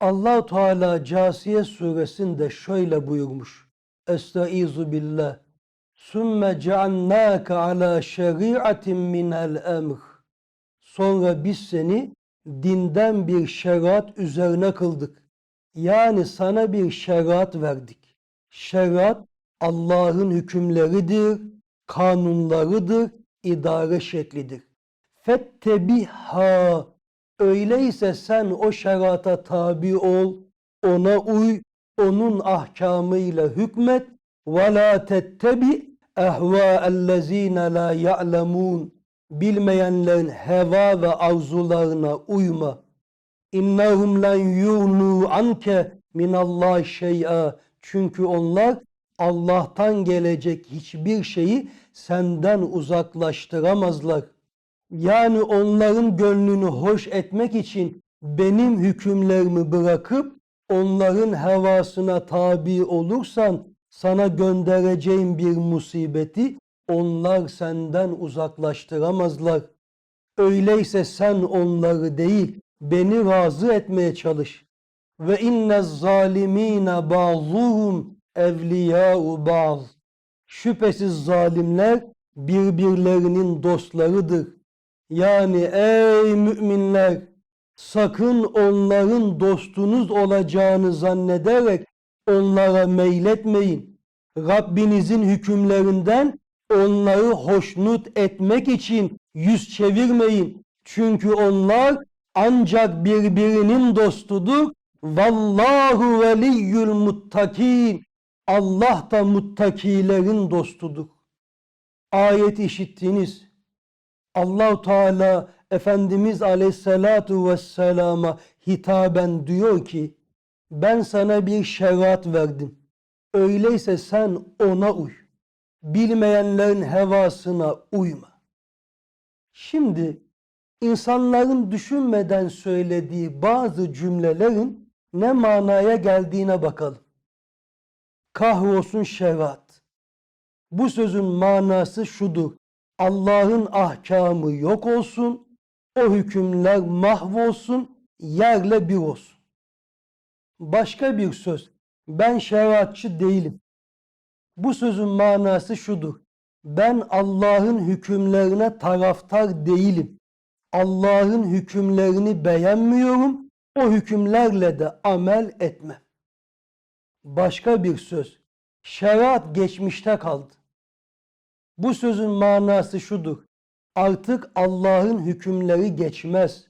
allah Teala Casiye suresinde şöyle buyurmuş. Estaizu billah. Sümme ceannâke alâ şeriatin minel emr. Sonra biz seni dinden bir şeriat üzerine kıldık. Yani sana bir şeriat verdik. Şeriat Allah'ın hükümleridir, kanunlarıdır, idare şeklidir. Fettebiha öyleyse sen o şerata tabi ol, ona uy, onun ahkamıyla hükmet ve la tettebi ehvâellezîne la ya'lemûn bilmeyenlerin heva ve arzularına uyma. İnnehum len yuğnu anke minallahi şey'a. Çünkü onlar Allah'tan gelecek hiçbir şeyi senden uzaklaştıramazlar. Yani onların gönlünü hoş etmek için benim hükümlerimi bırakıp onların hevasına tabi olursan sana göndereceğim bir musibeti onlar senden uzaklaştıramazlar. Öyleyse sen onları değil beni razı etmeye çalış. Ve inne zalimine bazıhum evliyâ'u baz. Şüphesiz zalimler birbirlerinin dostlarıdır. Yani ey müminler sakın onların dostunuz olacağını zannederek onlara meyletmeyin. Rabbinizin hükümlerinden onları hoşnut etmek için yüz çevirmeyin. Çünkü onlar ancak birbirinin dostudur. Vallahu veliyyül muttakin. Allah da muttakilerin dostudur. Ayet işittiniz. Allahu Teala Efendimiz Aleyhisselatu Vesselam'a hitaben diyor ki ben sana bir şeriat verdim. Öyleyse sen ona uy. Bilmeyenlerin hevasına uyma. Şimdi insanların düşünmeden söylediği bazı cümlelerin ne manaya geldiğine bakalım. Kahrolsun şeriat. Bu sözün manası şudur. Allah'ın ahkamı yok olsun, o hükümler mahvolsun, yerle bir olsun. Başka bir söz, ben şeriatçı değilim. Bu sözün manası şudur. Ben Allah'ın hükümlerine taraftar değilim. Allah'ın hükümlerini beğenmiyorum. O hükümlerle de amel etmem. Başka bir söz. Şeriat geçmişte kaldı. Bu sözün manası şudur. Artık Allah'ın hükümleri geçmez.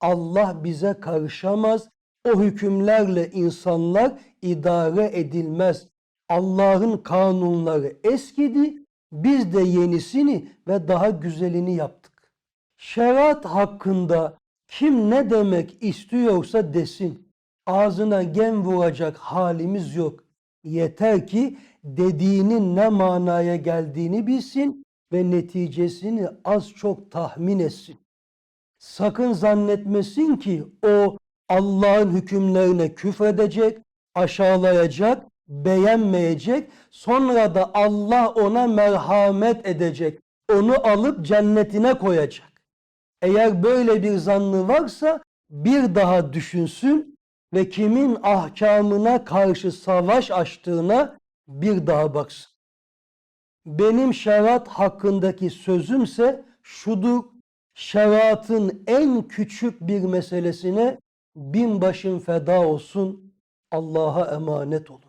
Allah bize karışamaz. O hükümlerle insanlar idare edilmez. Allah'ın kanunları eskidi. Biz de yenisini ve daha güzelini yaptık. Şeriat hakkında kim ne demek istiyorsa desin. Ağzına gem vuracak halimiz yok. Yeter ki dediğinin ne manaya geldiğini bilsin ve neticesini az çok tahmin etsin. Sakın zannetmesin ki o Allah'ın hükümlerine küfredecek, aşağılayacak, beğenmeyecek, sonra da Allah ona merhamet edecek, onu alıp cennetine koyacak. Eğer böyle bir zannı varsa bir daha düşünsün ve kimin ahkamına karşı savaş açtığına bir daha baksın. Benim şeriat hakkındaki sözümse şudur. Şeriatın en küçük bir meselesine bin başın feda olsun. Allah'a emanet olun.